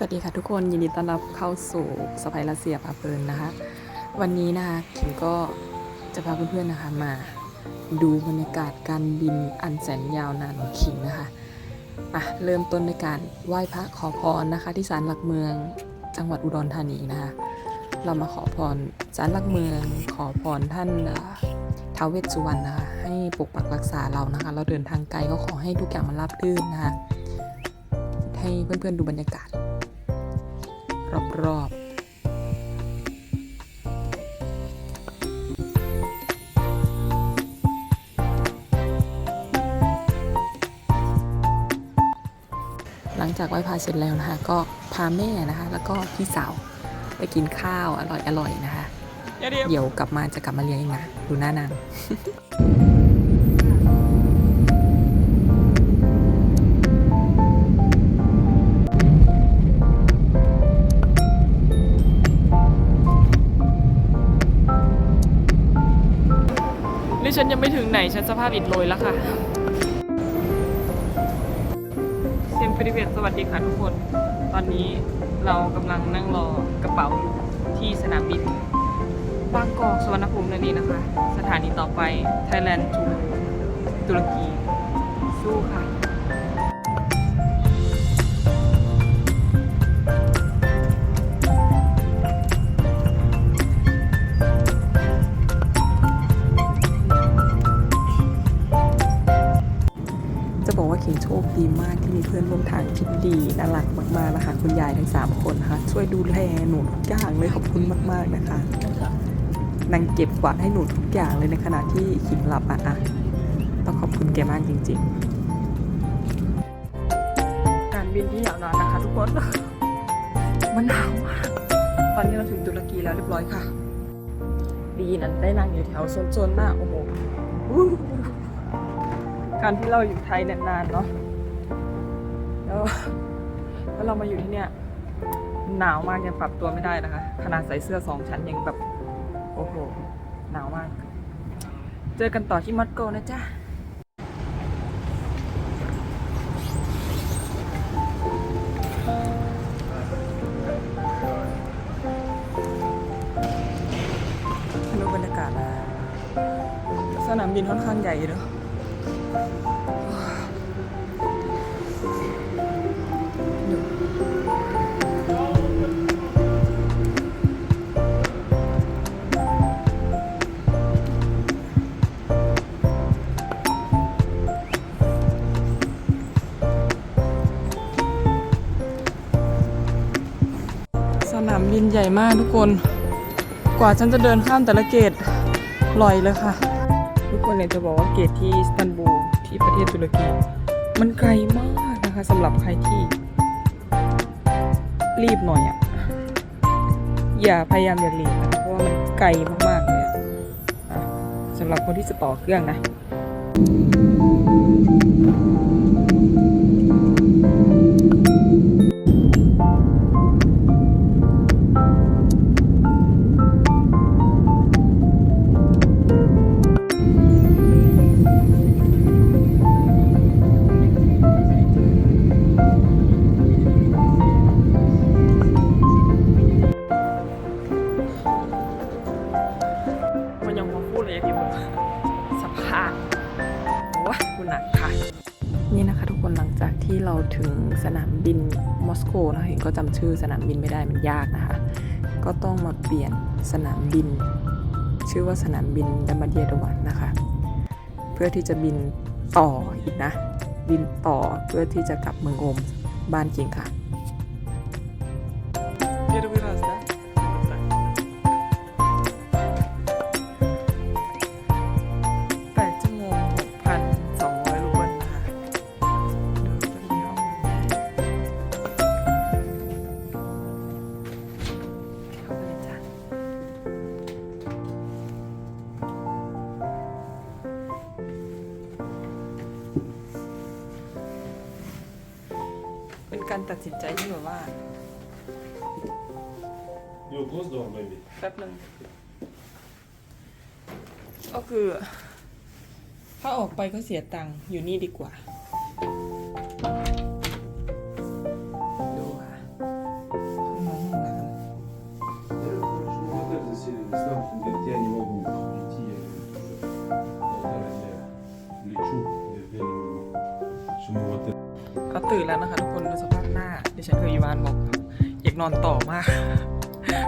สวัสดีค่ะทุกคนยินดีต้อนรับเข้าสู่สไปรัสเซียพาเพลินนะคะ วันนี้นะคะขิมก็จะพาเพื่อนๆนะคะมาดูบรรยากาศการบินอันแสนยาวนานของขิมนะคะอะเริ่มต้นในการไหว้พระขอพรนะคะ ที่ศาลหลักเมืองจังหวัดอุดรธานีนะคะเรามาขอพรศาลหลักเมือง ขอพรท่านท้าวเวสสุวรรณนะคะให้ปกปักรักษาเรานะคะ เราเดินทางไกลก็ขอให้ทุกอย่างมันราบรื่นนะคะให้เพื่อนๆดูบรรยากาศ รอบๆหลังจากไหว้พระเสร็จแล้วนะคะ ก็พาแม่นะคะ แล้วก็พี่สาวไปกินข้าวอร่อยๆนะคะ เดี๋ยวกลับมาจะกลับมาเลี้ยงเองนะ ดูหน้านาง นี่ฉันยังไม่ถึงไหนฉันสภาพอิดโรยแล้วค่ะเซมปริเวตสวัสดีค่ะทุกคน ตอนนี้เรากำลังนั่งรอกระเป๋าอยู่ที่สนามบินบางกอกสุวรรณภูมินั่นเองนะคะ สถานีต่อไปไทยแลนด์จูตุรกีสู้ค่ะ ดีมากที่มีเพื่อนร่วมทางที่ดีน่ารักมากๆนะคะ คุณยายทั้ง 3 คนนะคะช่วยดูแลหนูทุกอย่างเลยขอบคุณมากๆนะคะนางเก็บกวาดให้หนูทุกอย่างเลยในขณะที่ขิมหลับอะอะต้องขอบคุณแกมากจริง ๆ การบินที่ยาวนานนะคะทุกคนมันหนาวมากตอนนี้เราถึงตุรกีแล้วเรียบร้อยค่ะ ดีนั้นได้นั่งอยู่แถวโซนๆหน้าโอ้โหการที่เราอยู่ไทยนานๆเนาะ แล้วแล้วเรามาอยู่ที่เนี่ยหนาวมากยังปรับตัวไม่ได้นะคะ ขนาดใส่เสื้อสองชั้นยังแบบ โอ้โห หนาวมาก เจอกันต่อที่มอสโกนะจ๊ะดูบรรยากาศสนามบินค่อนข้างใหญ่เนอะ หญ่มากทุกคน กว่าฉันจะเดินข้ามแต่ละเกตลอยเลยค่ะ ทุกคนเนี่ยจะบอกว่าเกตที่สตันบูลที่ประเทศตุรกี มันไกลมากนะคะสำหรับใครที่ รีบหน่อยอะ่ะ อย่าพยายามอย่าหลีกนะเพราะว่ามันไกลมากๆเลยอะสำหรับคนที่จะต่อเครื่องนะ สภาพว้าคุณหนักค่ะ นี่นะคะทุกคนหลังจากที่เราถึงสนามบินมอสโกนะเห็นก็จำชื่อสนามบินไม่ได้มันยากนะคะ ก็ต้องมาเปลี่ยนสนามบิน ชื่อว่าสนามบินดามาเดียดวันนะคะ เพื่อที่จะบินต่ออีกนะ บินต่อเพื่อที่จะกลับเมืองโอมบ้านจริงค่ะ การตัดสินใจที่แบบว่า You close door, maybe. แป๊บหนึ่งก็คือ ถ้าออกไปก็เสียตังค์อยู่นี่ดีกว่า ดูค่ะห้องน้ำห้องน้ Я вот это заселились, там, говорит, я не могу идти, я полтора дня лечу, говорит, я не могу. Почему вот это? ำก็ตื่นแล้วนะคะทุกคนดูสภาพ ฉันกัออีวานบอกอยากนอนต่อมาก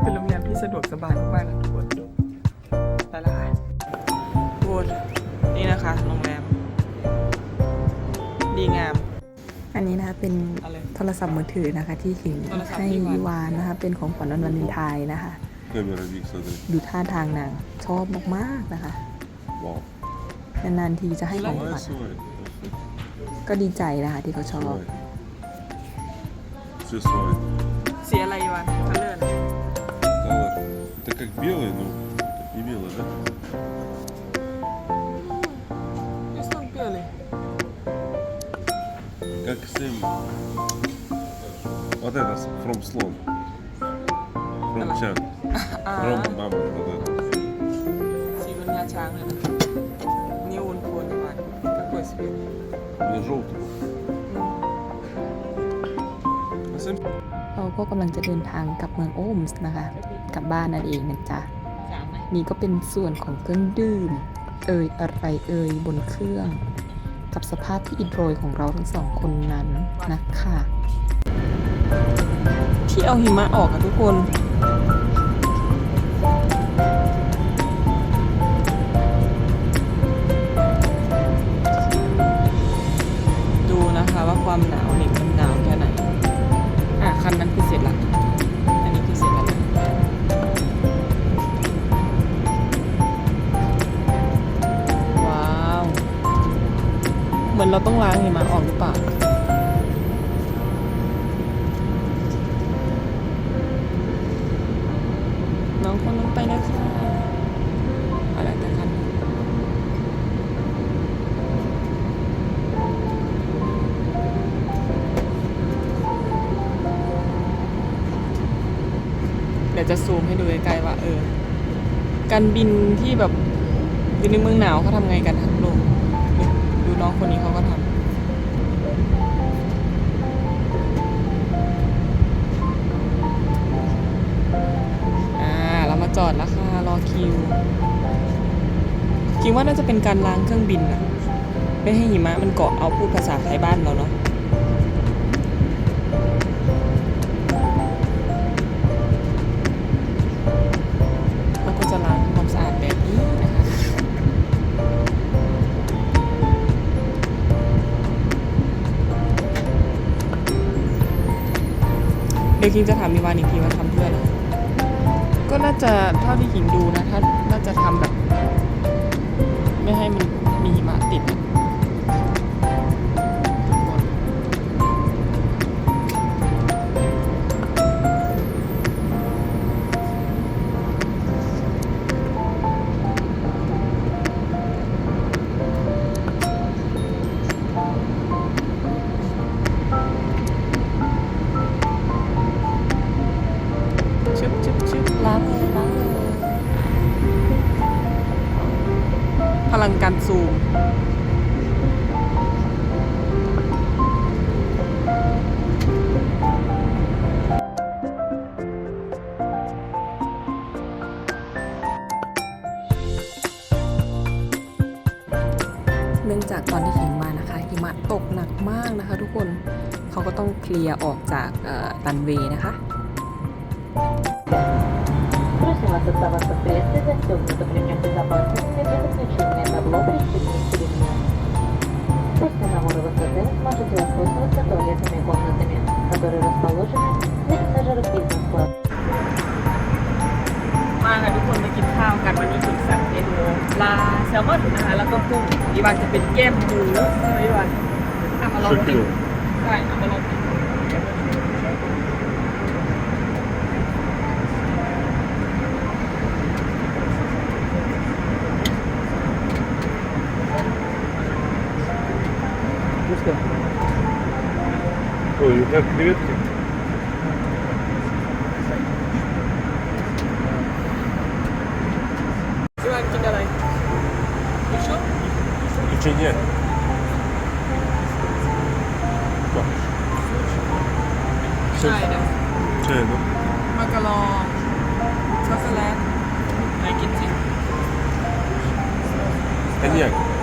เป็นโรงแรมที่สะดวกสบายมากๆนะทุกคนดูตลาดทุกคนนี่นะคะโรงแรม ดีงาม อันนี้นะคะเป็นโทรศัพท์มือถือนะคะ ที่หิงให้ที่วาน วิวานนะคะ เป็นของขวัญวันวาเลนไทน์นะคะ Kamera visade ดูท่าทางนางชอบมากๆนะคะนานๆทีจะให้ของ Ja, ขวันญก็ดีใจนะคะที่เขาชอบ Все свои. Все Иван. Колер. Это как белый, но не белый, да? Есть он белый. Как с ним... Вот это, from слон. From чан. А. From мама, вот это. Северня чан. Не он понимает. Какой свет? Не желтый. เราก็กำลังจะเดินทางกลับเมืองโอมส์นะคะ กลับบ้านนั่นเองนะจ๊ะ นี่ก็เป็นส่วนของเครื่องดื่ม เอ่ยอะไรเอ่ยบนเครื่อง กับสภาพที่อิดโรยของเราทั้งสองคนนั้นนะคะที่เอาหิมะออกอะทุกคน เราต้องล้างหิมะออกหรือเปล่าน้องคนนั้นไปแล้ค่ะอะไรกันครับเดี๋ยวจะซูมให้ดูใกล้ๆว่าเออ การบินที่แบบอยู่ในเมืองหนาวเขาทำไงกันทั้งโลก น้องคนนี้เขาก็ทำเรามาจอดแล้วค่ะรอคิว คิดว่าน่าจะเป็นการล้างเครื่องบินอะไม่ให้หิมะมันเกาะเอาพูดภาษาไทยบ้านเราเนาะ คิงจะถามมีวานอีกทีว่าทำเพื่ออะไรก็น่าจะเท่าที่หิงดูนะถ้าน่าจะทำแบบ ไม่ให้มันมีหิมะติด ชึบชึบชึบล้างเลยล้างเลยพลังการซูมเนื่องจากตอนที่หิมมานะคะหิมะตกหนักมากนะคะทุกคนเขาก็ต้องเคลียร์ออกจากตันเวย์นะคะ Просим вас оставаться в кресле застегнутым ремнем безопасности для подключения табло «Пристегните ремни». После набора высоты сможете воспользоваться туалетными комнатами, которые расположены на пассажирах бизнес-класс. มาค่ะทุกคนมากินข้าวกันวันนี้กินสั่งเมนูปลาแซลมอนนะคะแล้วก็กุ้งอีวานจะเป็นแก้มหมูใช่ไหมอีวานเอามาลองกิน Шокил. ใช่เอามาลองกิ куска. Ой, как креветки. Зиманки давай. Еще? Еще нет. Schneider. Schneider. Macaron. Chocolate. Like it. Коньяк.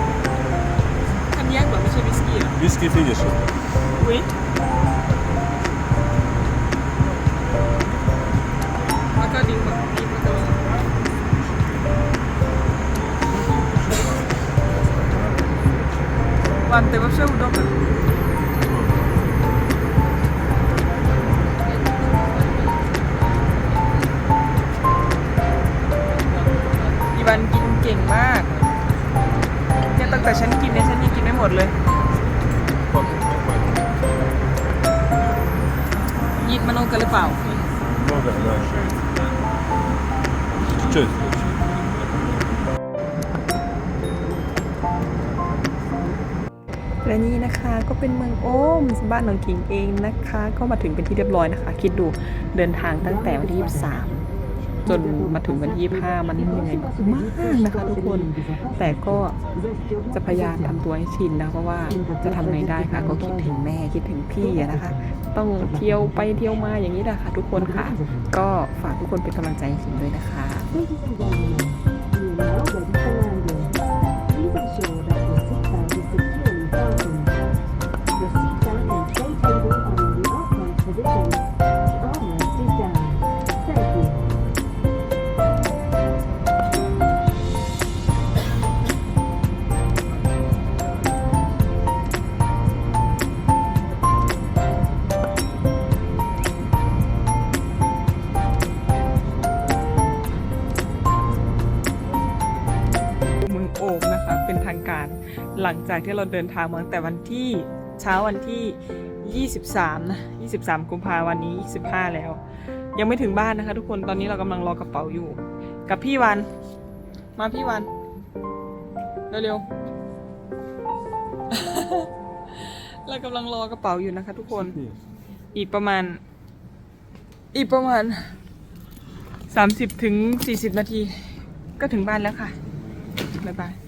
Whisky finish. วิแล้วก็ดิ้งแบบนี้มันก็ Ладно, ты вообще удобно. Иван อีวันกินเก่งมากเนี่ยตั้งแต่ฉันกินเนี่ยฉันยังกินไม่หมดเลย ร่วมกันหรือเปล่าร่วมกัและนี่นะคะก็เป็นเมืองโอมบ้านนองขิงเองนะคะ ก็มาถึงเป็นที่เรียบร้อยนะคะ คิดดูเดินทางตั้งแต่วันที่ 23 จนมาถึงวันที่25มันเหนื่อยมากนะคะทุกคน แต่ก็จะพยายามทำตัวให้ชินนะเพราะว่าจะทำไงได้ค่ะ ก็คิดถึงแม่คิดถึงพี่นะคะ ต้องเที่ยวไปเที่ยวมาอย่างนี้แหละค่ะ ทุกคนค่ะ ก็ฝากทุกคนเป็นกำลังใจให้คินด้วยนะคะ จากที่เราเดินทางมาตั้งแต่วันที่เช้าวันที่ 23นะ23 กุมภาวันนี้ 25 แล้ว ยังไม่ถึงบ้านนะคะ ทุกคนตอนนี้เรากำลังรอกระเป๋าอยู่ กับพี่วัน มาพี่วัน เร็วๆ เรากำลังรอกระเป๋าอยู่นะคะ ทุกคนอีกประมาณ อีกประมาณ 30ถึง40 นาที ก็ถึงบ้านแล้วค่ะบ๊ายบาย